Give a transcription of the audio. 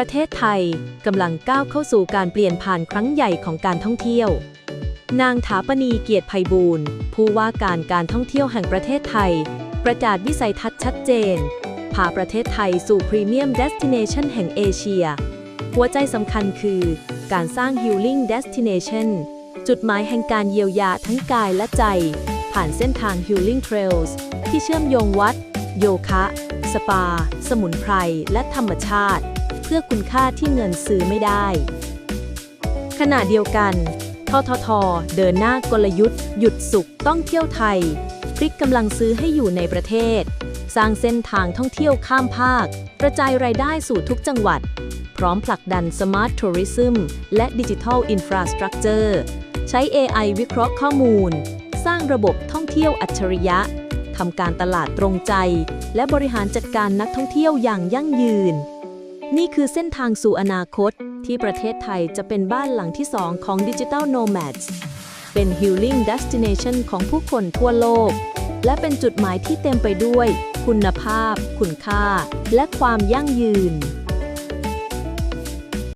ประเทศไทยกำลังก้าวเข้าสู่การเปลี่ยนผ่านครั้งใหญ่ของการท่องเที่ยว นางถาปณีเกียรติไพบูลย์ผู้ว่าการการท่องเที่ยวแห่งประเทศไทย ประกาศวิสัยทัศน์ชัดเจน พาประเทศไทยสู่พรีเมียมเดสติเนชันแห่งเอเชีย หัวใจสำคัญคือการสร้าง Healing Destination จุดหมายแห่งการเยียวยาทั้งกายและใจ ผ่านเส้นทาง Healing Trails ที่เชื่อมโยงวัด โยคะ สปา สมุนไพร และธรรมชาติ เพื่อคุณค่าที่เงินซื้อไม่ได้ ขณะเดียวกัน ททท เดินหน้ากลยุทธ์ หยุดสุขต้องเที่ยวไทย พลิกกำลังซื้อให้อยู่ในประเทศ สร้างเส้นทางท่องเที่ยวข้ามภาค กระจายรายได้สู่ทุกจังหวัด พร้อมผลักดัน Smart Tourism และ Digital Infrastructure ใช้ AI วิเคราะห์ข้อมูล สร้างระบบท่องเที่ยวอัจฉริยะทำการตลาดตรงใจ และบริหารจัดการนักท่องเที่ยวอย่างยั่งยืน นี่คือเส้นทางสู่อนาคต ที่ประเทศไทยจะเป็นบ้านหลังที่สองของดิจิทัลโนแมดเป็น Healing Destination ของผู้คนทั่วโลก และเป็นจุดหมายที่เต็มไปด้วย คุณภาพ คุณค่า และความยั่งยืน